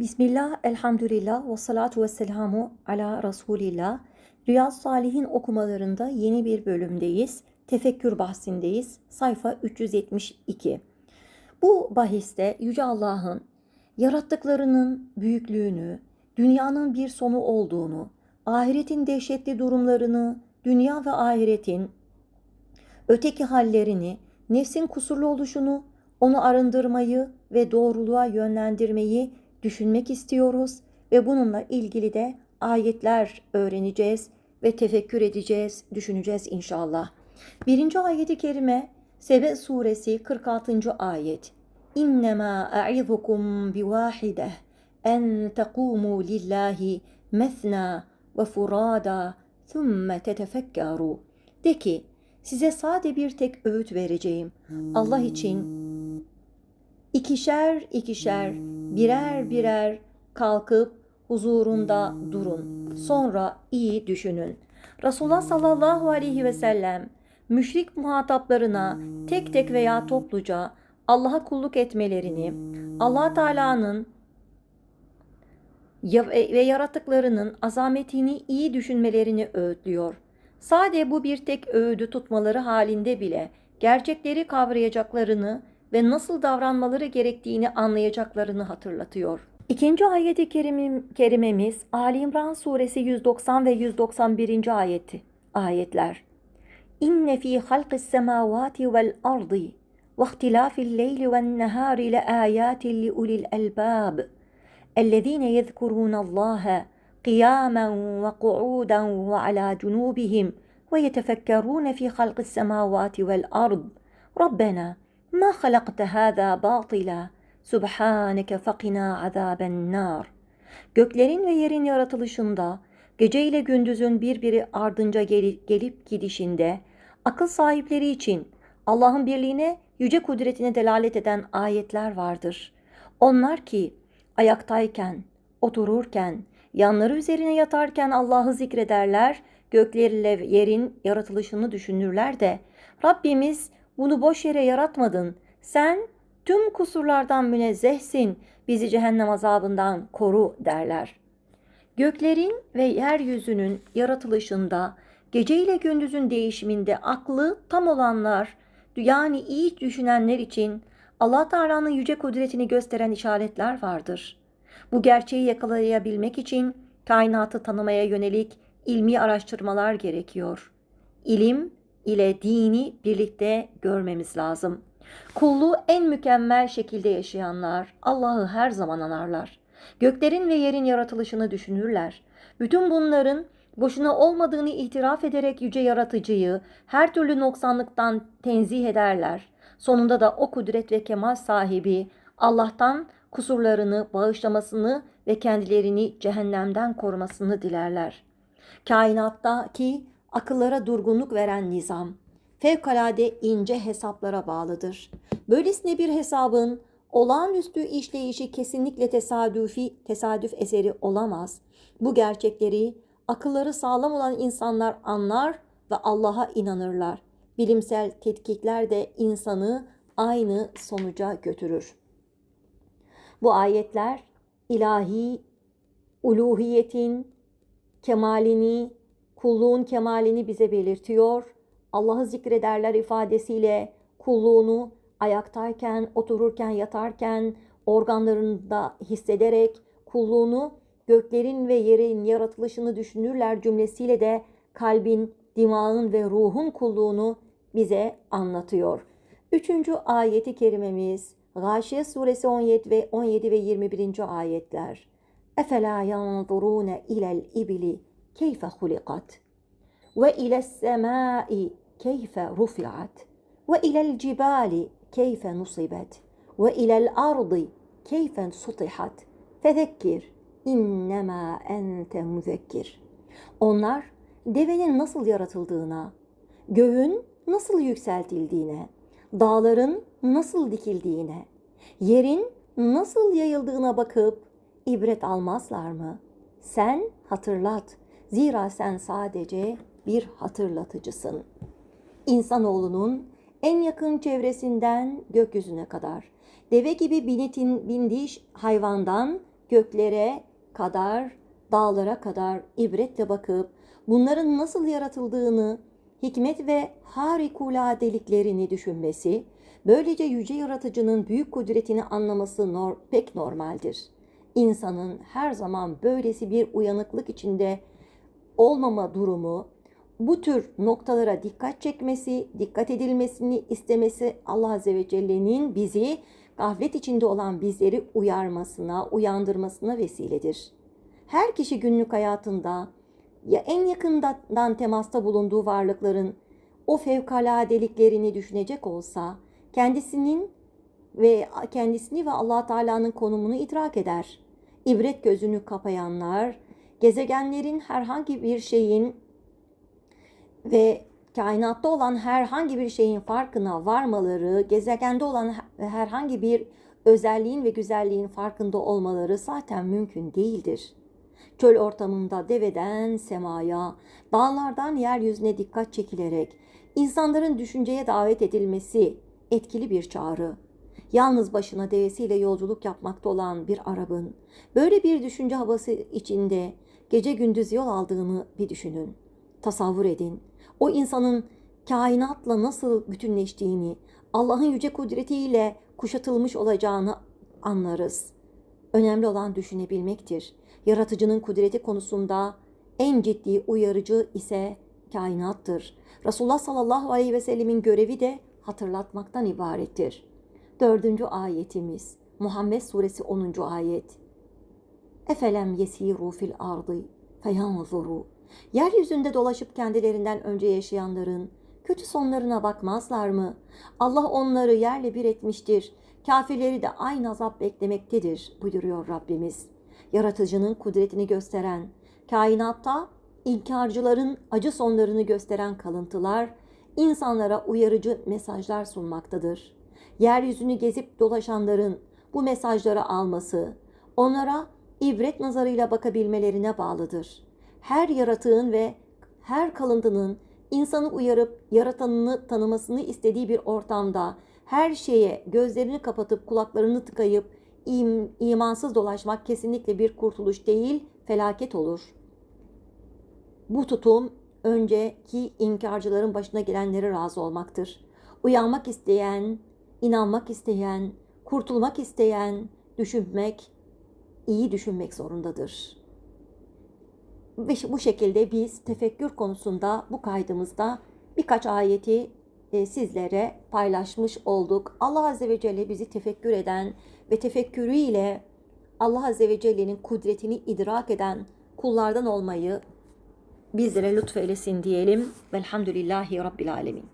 Bismillah, elhamdülillah ve salatu ve selamu ala Resulillah. Riyaz Salihin okumalarında yeni bir bölümdeyiz. Tefekkür bahsindeyiz. Sayfa 372. Bu bahiste Yüce Allah'ın yarattıklarının büyüklüğünü, dünyanın bir sonu olduğunu, ahiretin dehşetli durumlarını, dünya ve ahiretin öteki hallerini, nefsin kusurlu oluşunu, onu arındırmayı ve doğruluğa yönlendirmeyi düşünmek istiyoruz ve bununla ilgili de ayetler öğreneceğiz ve tefekkür edeceğiz, düşüneceğiz inşallah. Birinci ayeti kerime Sebe suresi 46. ayet. İnnemâ a'izukum bivâhide en tekûmû lillahi mesnâ ve furâdâ thumme tetefekkaru. De ki size sade bir tek öğüt vereceğim. Allah için ikişer ikişer birer birer kalkıp huzurunda durun. Sonra iyi düşünün. Resulullah sallallahu aleyhi ve sellem müşrik muhataplarına tek tek veya topluca Allah'a kulluk etmelerini, Allah Teala'nın ve yarattıklarının azametini iyi düşünmelerini öğütlüyor. Sade bu bir tek öğüdü tutmaları halinde bile gerçekleri kavrayacaklarını ve nasıl davranmaları gerektiğini anlayacaklarını hatırlatıyor. İkinci ayeti kerimim, kerimemiz Ali İmran suresi 190 ve 191. ayeti ayetler. İnne fi halqis semavati vel ardı ve ihtilafil leyli ven nehari le ayatin li ulil elbab. الذين يذكرون الله قياما وقعودا وعلى جنوبهم ويتفكرون في خلق السماوات والارض ربنا ما halakte hâzâ bâtila subhâneke fakina azâben nâr. Göklerin ve yerin yaratılışında, gece ile gündüzün birbiri ardınca gelip gidişinde, akıl sahipleri için Allah'ın birliğine, yüce kudretine delalet eden ayetler vardır. Onlar ki ayaktayken, otururken, yanları üzerine yatarken Allah'ı zikrederler, göklerle yerin yaratılışını düşünürler de Rabbimiz bunu boş yere yaratmadın, sen tüm kusurlardan münezzehsin, bizi cehennem azabından koru derler. Göklerin ve yeryüzünün yaratılışında, gece ile gündüzün değişiminde aklı tam olanlar, yani iyi düşünenler için Allah Teala'nın yüce kudretini gösteren işaretler vardır. Bu gerçeği yakalayabilmek için kainatı tanımaya yönelik ilmi araştırmalar gerekiyor. İlim ile dini birlikte görmemiz lazım.'' Kulluğu en mükemmel şekilde yaşayanlar Allah'ı her zaman anarlar. Göklerin ve yerin yaratılışını düşünürler. Bütün bunların boşuna olmadığını itiraf ederek yüce yaratıcıyı her türlü noksanlıktan tenzih ederler. Sonunda da o kudret ve kemal sahibi Allah'tan kusurlarını bağışlamasını ve kendilerini cehennemden korumasını dilerler. Kainattaki akıllara durgunluk veren nizam, fevkalade ince hesaplara bağlıdır. Böylesine bir hesabın olağanüstü işleyişi kesinlikle tesadüfi, tesadüf eseri olamaz. Bu gerçekleri akılları sağlam olan insanlar anlar ve Allah'a inanırlar. Bilimsel tetkikler de insanı aynı sonuca götürür. Bu ayetler ilahi uluhiyetin kemalini, kulluğun kemalini bize belirtiyor Allah'ı zikrederler ifadesiyle kulluğunu ayaktayken, otururken, yatarken, organlarında hissederek kulluğunu göklerin ve yerin yaratılışını düşünürler cümlesiyle de kalbin, dimağın ve ruhun kulluğunu bize anlatıyor. Üçüncü ayeti kerimemiz Gâşiye suresi 17 ve 17 ve 21. ayetler. Efela yanzurune ilel ibili ile semai keyfe rufiat ve ilel cibali keyfe nusibat ve ilel ardı keyfe sutihat fezekkir innema ente müzekkir. Onlar devenin nasıl yaratıldığına, göğün nasıl yükseltildiğine, dağların nasıl dikildiğine, yerin nasıl yayıldığına bakıp ibret almazlar mı? Sen hatırlat. Zira sen sadece bir hatırlatıcısın. İnsanoğlunun en yakın çevresinden gökyüzüne kadar, deve gibi binitin bindiği hayvandan göklere kadar, dağlara kadar ibretle bakıp bunların nasıl yaratıldığını, hikmet ve harikuladeliklerini düşünmesi, böylece yüce yaratıcının büyük kudretini anlaması nor- pek normaldir. İnsanın her zaman böylesi bir uyanıklık içinde olmama durumu, bu tür noktalara dikkat çekmesi, dikkat edilmesini istemesi Allah Azze ve Celle'nin bizi gaflet içinde olan bizleri uyarmasına, uyandırmasına vesiledir. Her kişi günlük hayatında ya en yakından temasta bulunduğu varlıkların o fevkaladeliklerini düşünecek olsa kendisinin ve kendisini ve Allah Teala'nın konumunu idrak eder. İbret gözünü kapayanlar gezegenlerin herhangi bir şeyin ve kainatta olan herhangi bir şeyin farkına varmaları, gezegende olan herhangi bir özelliğin ve güzelliğin farkında olmaları zaten mümkün değildir. Çöl ortamında deveden semaya, dağlardan yeryüzüne dikkat çekilerek insanların düşünceye davet edilmesi etkili bir çağrı. Yalnız başına devesiyle yolculuk yapmakta olan bir Arap'ın böyle bir düşünce havası içinde gece gündüz yol aldığını bir düşünün. Tasavvur edin. O insanın kainatla nasıl bütünleştiğini, Allah'ın yüce kudretiyle kuşatılmış olacağını anlarız. Önemli olan düşünebilmektir. Yaratıcının kudreti konusunda en ciddi uyarıcı ise kainattır. Resulullah sallallahu aleyhi ve sellemin görevi de hatırlatmaktan ibarettir. Dördüncü ayetimiz Muhammed suresi 10. ayet. Efelem yesiru fil ardı feyanzuru. Yeryüzünde dolaşıp kendilerinden önce yaşayanların kötü sonlarına bakmazlar mı? Allah onları yerle bir etmiştir. Kafirleri de aynı azap beklemektedir buyuruyor Rabbimiz. Yaratıcının kudretini gösteren, kainatta inkarcıların acı sonlarını gösteren kalıntılar insanlara uyarıcı mesajlar sunmaktadır. Yeryüzünü gezip dolaşanların bu mesajları alması, onlara ibret nazarıyla bakabilmelerine bağlıdır. Her yaratığın ve her kalıntının insanı uyarıp yaratanını tanımasını istediği bir ortamda her şeye gözlerini kapatıp kulaklarını tıkayıp im, imansız dolaşmak kesinlikle bir kurtuluş değil, felaket olur. Bu tutum önceki inkarcıların başına gelenlere razı olmaktır. Uyanmak isteyen, inanmak isteyen, kurtulmak isteyen, düşünmek, iyi düşünmek zorundadır. Ve bu şekilde biz tefekkür konusunda bu kaydımızda birkaç ayeti e, sizlere paylaşmış olduk. Allah Azze ve Celle bizi tefekkür eden ve tefekkürüyle Allah Azze ve Celle'nin kudretini idrak eden kullardan olmayı bizlere lütfeylesin diyelim. Velhamdülillahi Rabbil Alemin.